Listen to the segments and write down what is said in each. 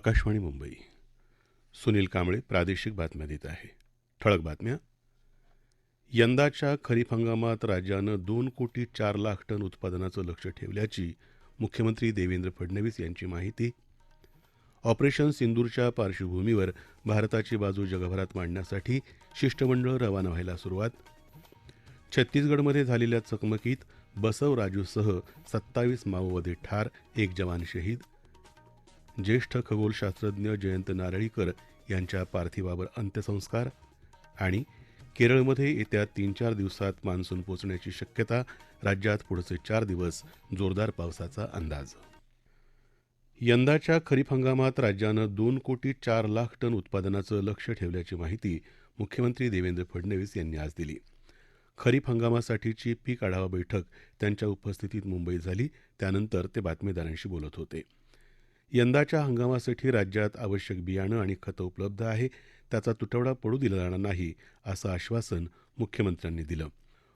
आकाशवाणी मुंबई. सुनील कांबळे प्रादेशिक बातम्या देत आहे. ठळक बातम्या. यंदाच्या खरीप हंगामात राज्यानं दोन कोटी चार लाख टन उत्पादनाचं लक्ष ठेवल्याची मुख्यमंत्री देवेंद्र फडणवीस यांची माहिती. ऑपरेशन सिंदूरच्या पार्श्वभूमीवर भारताची बाजू जगभरात मांडण्यासाठी शिष्टमंडळ रवाना व्हायला सुरुवात. छत्तीसगडमध्ये झालेल्या चकमकीत बसव राजूसह सत्तावीस माओवादी ठार एक जवान शहीद ज्येष्ठ खगोलशास्त्रज्ञ जयंत नारळीकर यांच्या पार्थिवावर अंत्यसंस्कार आणि केरळमध्ये येत्या तीन चार दिवसात मान्सून पोचण्याची शक्यता राज्यात पुढचे चार दिवस जोरदार पावसाचा अंदाज. यंदाच्या खरीप हंगामात राज्यानं दोन कोटी चार लाख टन उत्पादनाचं लक्ष ठेवल्याची माहिती मुख्यमंत्री देवेंद्र फडणवीस यांनी आज दिली. खरीप हंगामासाठीची पीक आढावा बैठक त्यांच्या उपस्थितीत मुंबईत झाली त्यानंतर ते बातमीदारांशी बोलत होते. यंदाच्या हंगामासाठी राज्यात आवश्यक बियाणं आणि खतं उपलब्ध आहे त्याचा तुटवडा पडू दिला जाणार नाही असं आश्वासन मुख्यमंत्र्यांनी दिलं.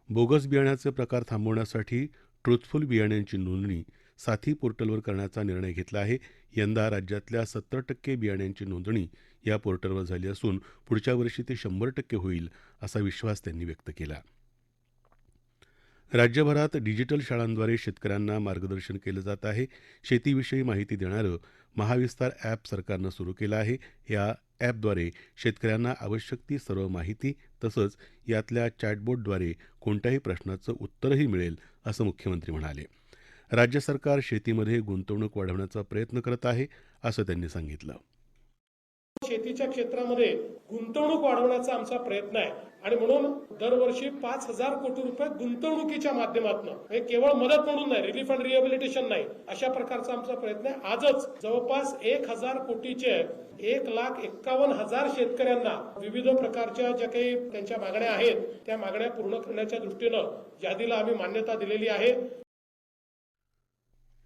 बोगस बियाण्याचे प्रकार थांबवण्यासाठी ट्रुथफुल बियाण्यांची नोंदणी साथी पोर्टलवर करण्याचा निर्णय घेतला आहे. यंदा राज्यातल्या सत्तर टक्के बियाण्यांची नोंदणी या पोर्टलवर झाली असून पुढच्या वर्षी ते शंभर टक्के होईल असा विश्वास त्यांनी व्यक्त केला. राज्यभरात डिजिटल शाळांद्वारे शेतकऱ्यांना मार्गदर्शन केलं जात आहे. शेतीविषयी माहिती देणारं महाविस्तार अॅप सरकारनं सुरू केलं आहे. या अॅपद्वारे शेतकऱ्यांना आवश्यक ती सर्व माहिती तसंच यातल्या चॅटबोटद्वारे कोणत्याही प्रश्नाचं उत्तरही मिळेल असं मुख्यमंत्री म्हणाले. राज्य सरकार शेतीमध्ये गुंतवणूक वाढवण्याचा प्रयत्न करत आहे असं त्यांनी सांगितलं. शेतीच्या क्षेत्रामध्ये गुंतवणूक वाढवण्याचा आमचा प्रयत्न आहे. आणि म्हणून दरवर्षी पाच हजार कोटी रुपये गुंतवणुकीच्या माध्यमातून हे केवळ मदत म्हणून नाही रिलीफ अँड रिहॅबिलिटेशन नाही अशा प्रकारचा आमचा प्रयत्न आहे. आजच जवळपास एक हजार कोटीचे एक लाख एक्कावन्न हजार शेतकऱ्यांना विविध प्रकारच्या ज्या काही त्यांच्या मागण्या आहेत त्या मागण्या पूर्ण करण्याच्या दृष्टीनं यादीला आम्ही मान्यता दिलेली आहे.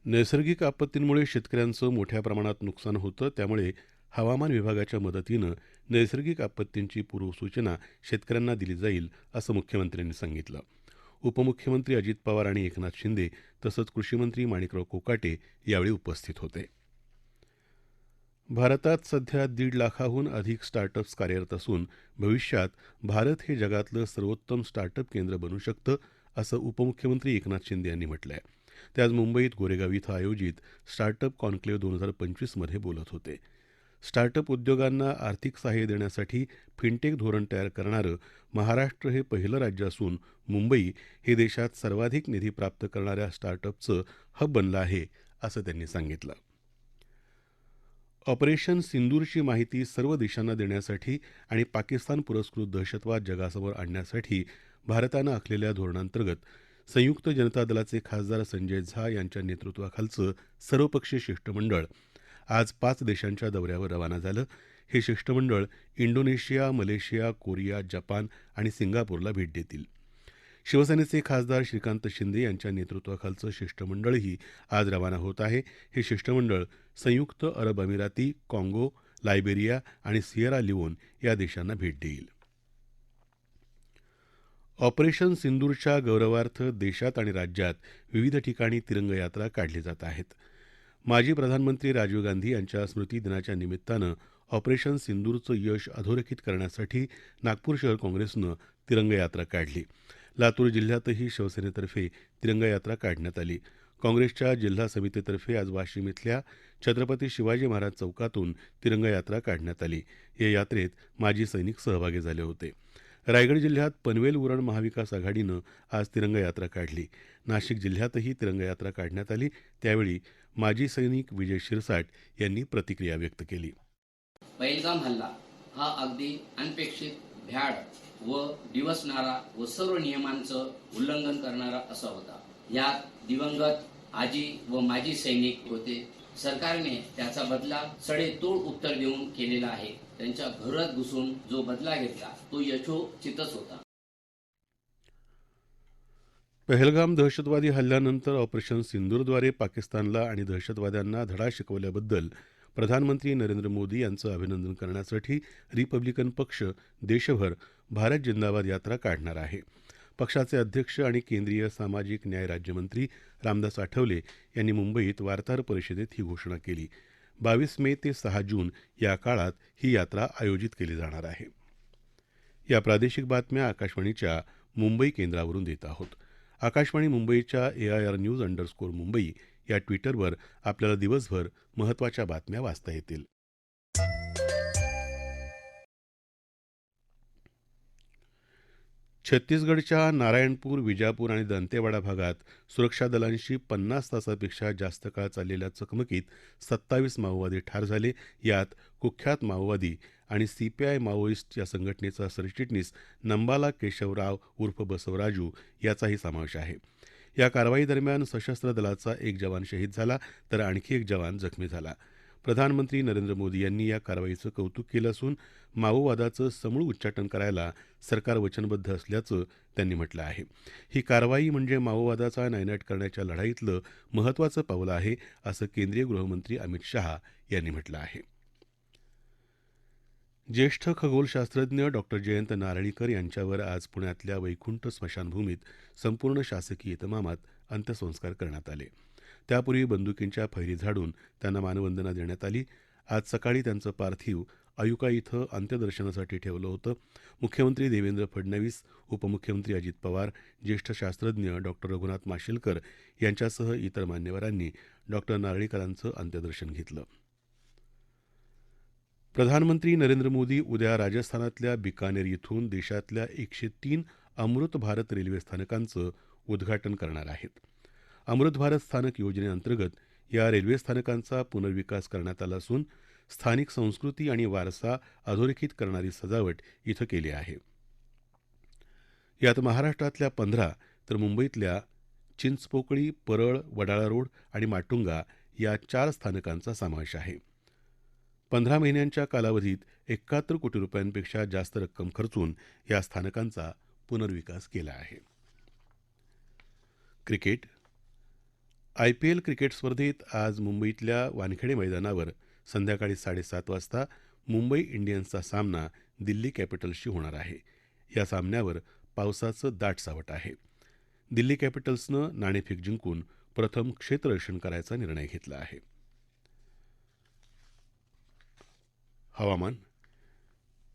नैसर्गिक आपत्तींमुळे शेतकऱ्यांचं मोठ्या प्रमाणात नुकसान होतं त्यामुळे हवामान विभागाच्या मदतीनं नैसर्गिक आपत्तींची पूर्वसूचना शेतकऱ्यांना दिली जाईल असं मुख्यमंत्र्यांनी सांगितलं. उपमुख्यमंत्री अजित पवार आणि एकनाथ शिंदे तसंच कृषीमंत्री माणिकराव कोकाटे यावेळी उपस्थित होते. भारतात सध्या दीड लाखाहून अधिक स्टार्टअप्स कार्यरत असून भविष्यात भारत हे जगातलं सर्वोत्तम स्टार्टअप केंद्र बनू शकतं असं उपमुख्यमंत्री एकनाथ शिंदे यांनी म्हटलं आहे ते आज मुंबईत गोरेगाव इथं आयोजित स्टार्टअप कॉन्क्लेव्ह दोन हजार पंचवीसमध्ये बोलत होते. स्टार्टअप उद्योगांना आर्थिक सहाय्य देण्यासाठी फिनटेक धोरण तयार करणारं महाराष्ट्र हे पहिलं राज्य असून मुंबई हे देशात सर्वाधिक निधी प्राप्त करणाऱ्या स्टार्टअपचं हब बनलं आहे असं त्यांनी सांगितलं. ऑपरेशन सिंदूरची माहिती सर्व देशांना देण्यासाठी आणि पाकिस्तान पुरस्कृत दहशतवाद जगासमोर आणण्यासाठी भारतानं आखलेल्या धोरणांतर्गत संयुक्त जनता दलाचे खासदार संजय झा यांच्या नेतृत्वाखालचं सर्वपक्षीय शिष्टमंडळ आज पाच देशांच्या दौऱ्यावर रवाना झालं. हे शिष्टमंडळ इंडोनेशिया मलेशिया कोरिया जपान आणि सिंगापूरला भेट देतील. शिवसेनेचे खासदार श्रीकांत शिंदे यांच्या नेतृत्वाखालचं शिष्टमंडळही आज रवाना होत आहे. हे शिष्टमंडळ संयुक्त अरब अमिराती काँगो लायबेरिया आणि सियरा लिओन या देशांना भेट देईल. ऑपरेशन सिंदूरच्या गौरवार्थ देशात आणि राज्यात विविध ठिकाणी तिरंग यात्रा काढली जात आहेत. माजी प्रधानमंत्री राजीव गांधी यांच्या स्मृती दिनाच्या निमित्तानं ऑपरेशन सिंदूरचं यश अधोरेखित करण्यासाठी नागपूर शहर काँग्रेसनं तिरंगा यात्रा काढली. लातूर जिल्ह्यातही शिवसेनेतर्फे तिरंगा यात्रा काढण्यात आली. काँग्रेसच्या जिल्हा समितीतर्फे आज वाशिम इथल्या छत्रपती शिवाजी महाराज चौकातून तिरंगा यात्रा काढण्यात आली. या यात्रेत माजी सैनिक सहभागी झाले होते. रायगड जिल्ह्यात पनवेल उरण महाविकास आघाडीनं आज तिरंगा यात्रा काढली. नाशिक जिल्ह्यातही तिरंगा यात्रा काढण्यात आली. त्यावेळी माजी सैनिक विजय शिरसाट यांनी प्रतिक्रिया व्यक्त केली. पहिलगाम हल्ला हा अगदी अनपेक्षित भ्याड व दिवसणारा व सर्व नियमांचं उल्लंघन करणारा असा होता. यात दिवंगत आजी व माजी सैनिक होते. सरकारने त्याचा बदला सडेतोड उत्तर देऊन केलेला आहे. त्यांच्या घरात घुसून जो बदला घेतला तो यशोचितच होता. पहलगाम दहशतवादी हल्ल्यानंतर ऑपरेशन सिंदूरद्वारे पाकिस्तानला आणि दहशतवाद्यांना धडा शिकवल्याबद्दल प्रधानमंत्री नरेंद्र मोदी यांचं अभिनंदन करण्यासाठी रिपब्लिकन पक्ष देशभर भारत जिंदाबाद यात्रा काढणार आहे. पक्षाचे अध्यक्ष आणि केंद्रीय सामाजिक न्याय राज्यमंत्री रामदास आठवले यांनी मुंबईत वार्ताहर परिषदेत ही घोषणा केली. बावीस मे ते सहा जून या काळात ही यात्रा आयोजित केली जाणार आहे. या प्रादेशिक बातम्या आकाशवाणीच्या मुंबई केंद्रावरून देत आहोत. आकाशवाणी मुंबईच्या A I R news underscore Mumbai या ट्विटरवर आपल्याला दिवसभर महत्त्वाच्या बातम्या वाचता येतील. छत्तीसगडच्या नारायणपूर विजापूर आणि दंतेवाडा भागात सुरक्षा दलांशी पन्नास तासापेक्षा जास्त काळ चाललेल्या चकमकीत सत्तावीस माओवादी ठार झाले. यात कुख्यात माओवादी आणि सीपीआय माओइस्ट या संघटनेचा सरचिटणीस नंबाला केशवराव उर्फ बसवराजू याचाही समावेश आहे. या कारवाईदरम्यान सशस्त्र दलाचा एक जवान शहीद झाला तर आणखी एक जवान जखमी झाला. प्रधानमंत्री नरेंद्र मोदी यांनी या कारवाईचं कौतुक केलं असून माओवादाचं समूळ उच्चाटन करायला सरकार वचनबद्ध असल्याचं त्यांनी म्हटलं आहे. ही कारवाई म्हणजे माओवादाचा नायनाट करण्याच्या लढाईतलं महत्त्वाचं पाऊल आहे असं केंद्रीय गृहमंत्री अमित शहा यांनी म्हटलं आहे. ज्येष्ठ खगोलशास्त्रज्ञ डॉक्टर जयंत नारळीकर यांच्यावर आज पुण्यातल्या वैकुंठ स्मशानभूमीत संपूर्ण शासकीय इतमामात अंत्यसंस्कार करण्यात आले. त्यापूर्वी बंदुकींच्या फैरी झाडून त्यांना मानवंदना देण्यात आली. आज सकाळी त्यांचं पार्थिव अयुका इथं अंत्यदर्शनासाठी ठेवलं होतं. मुख्यमंत्री देवेंद्र फडणवीस उपमुख्यमंत्री अजित पवार ज्येष्ठ शास्त्रज्ञ डॉक्टर रघुनाथ माशेलकर यांच्यासह इतर मान्यवरांनी डॉक्टर नारळीकरांचं अंत्यदर्शन घेतलं. प्रधानमंत्री नरेंद्र मोदी उद्या राजस्थानातल्या बिकानेर इथून देशातल्या एकशे तीन अमृत भारत रेल्वे स्थानकांचं उद्घाटन करणार आहेत. अमृत भारत स्थानक योजनेअंतर्गत या रेल्वे स्थानकांचा पुनर्विकास करण्यात आला असून स्थानिक संस्कृती आणि वारसा अधोरेखित करणारी सजावट इथं केली आहे. यात महाराष्ट्रातल्या पंधरा तर मुंबईतल्या चिंचपोकळी परळ वडाळा रोड आणि माटुंगा या चार स्थानकांचा समावेश आहे. पंधरा महिन्यांच्या कालावधीत एकाहत्तर कोटी रुपयांपेक्षा जास्त रक्कम खर्चून या स्थानकांचा पुनर्विकास केला आहे. क्रिकेट. आयपीएल क्रिकेट स्पर्धेत आज मुंबईतल्या वानखेडे मैदानावर संध्याकाळी साडेसात वाजता मुंबई इंडियन्सचा सामना दिल्ली कॅपिटल्सशी होणार आहे. या सामन्यावर पावसाचं दाट सावट आहे. दिल्ली कॅपिटल्सनं नाणेफेक जिंकून प्रथम क्षेत्ररक्षण करायचा निर्णय घेतला आहे. हवामान.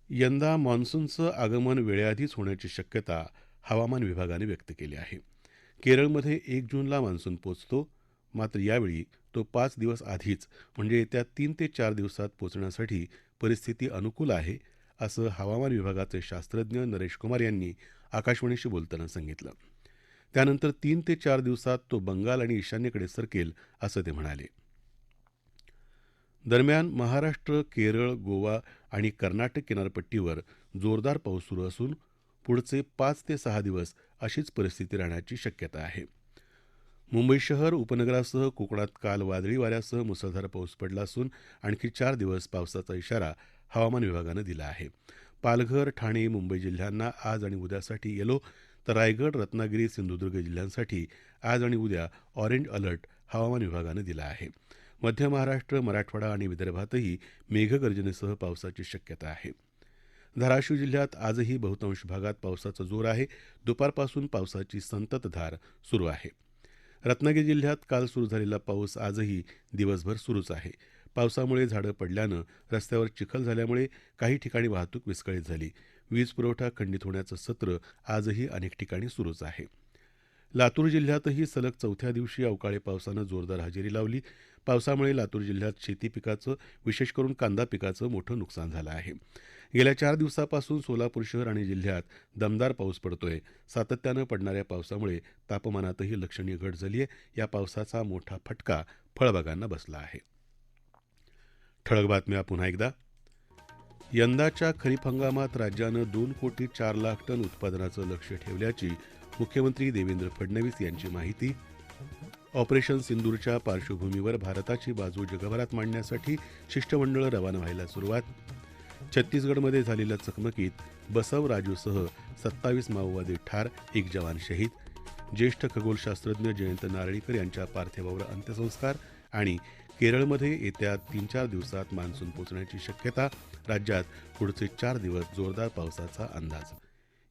यंदा मान्सूनचं आगमन वेळेआधीच होण्याची शक्यता हवामान विभागाने व्यक्त केली आहे. केरळमध्ये एक जूनला मान्सून पोचतो मात्र यावेळी तो पाच दिवस आधीच म्हणजे येत्या तीन ते चार दिवसात पोचण्यासाठी परिस्थिती अनुकूल आहे असं हवामान विभागाचे शास्त्रज्ञ नरेश कुमार यांनी आकाशवाणीशी बोलताना सांगितलं. त्यानंतर तीन ते चार दिवसात तो बंगाल आणि ईशान्येकडे सरकेल असं ते म्हणाले. दरम्यान महाराष्ट्र केरळ गोवा आणि कर्नाटक किनारपट्टीवर जोरदार पाऊस सुरू असून पुढचे पाच ते सहा दिवस अशीच परिस्थिती राहण्याची शक्यता आहे. मुंबई शहर उपनगरासह कोकणात काल वादळी वाऱ्यासह मुसळधार पाऊस पडला असून आणखी चार दिवस पावसाचा इशारा हवामान विभागानं दिला आहे. पालघर ठाणे मुंबई जिल्ह्यांना आज आणि उद्यासाठी येलो तर रायगड रत्नागिरी सिंधुदुर्ग जिल्ह्यांसाठी आज आणि उद्या ऑरेंज अलर्ट हवामान विभागानं दिला आहे. मध्य महाराष्ट्र मराठवाडा आणि विदर्भातही मेघगर्जनेसह पावसाची शक्यता आहे. धाराशिव जिल्ह्यात आजही बहुतांश भागात पावसाचा जोर आहे. दुपारपासून पावसाची संततधार सुरू आहे. रत्नागिरी जिल्ह्यात काल सुरू झालेला पाऊस आजही दिवसभर सुरूच आहे. पावसामुळे झाडं पडल्यानं रस्त्यावर चिखल झाल्यामुळे काही ठिकाणी वाहतूक विस्कळीत झाली. वीज पुरवठा खंडित होण्याचं सत्र आजही अनेक ठिकाणी सुरूच आहे. लातूर जिल्ह्यातही सलग चौथ्या दिवशी अवकाळी पावसानं जोरदार हजेरी लावली. पावसामुळे लातूर जिल्ह्यात शेती पिकाचं विशेष करून कांदा पिकाचं मोठं नुकसान झालं आहे. गेल्या चार दिवसापासून सोलापूर शहर आणि जिल्ह्यात दमदार पाऊस पडतोय. सातत्यानं पडणाऱ्या पावसामुळे तापमानातही लक्षणीय घट झाली आहे. या पावसाचा मोठा फटका फळबागांना बसला आहे. ठळक बातम्या पुन्हा एकदा. यंदाच्या खरीप हंगामात राज्यानं दोन कोटी चार लाख टन उत्पादनाचं लक्ष ठेवल्याची मुख्यमंत्री देवेंद्र फडणवीस यांची माहिती. ऑपरेशन सिंदूरच्या पार्श्वभूमीवर भारताची बाजू जगभरात मांडण्यासाठी शिष्टमंडळ रवाना व्हायला सुरुवात. छत्तीसगडमध्ये झालेल्या चकमकीत बसव राजूसह सत्तावीस माओवादी ठार एक जवान शहीद. ज्येष्ठ खगोलशास्त्रज्ञ जयंत नारळीकर यांच्या पार्थिवावर अंत्यसंस्कार आणि केरळमध्ये येत्या तीन चार दिवसात मान्सून पोचण्याची शक्यता राज्यात पुढचे चार दिवस जोरदार पावसाचा अंदाज.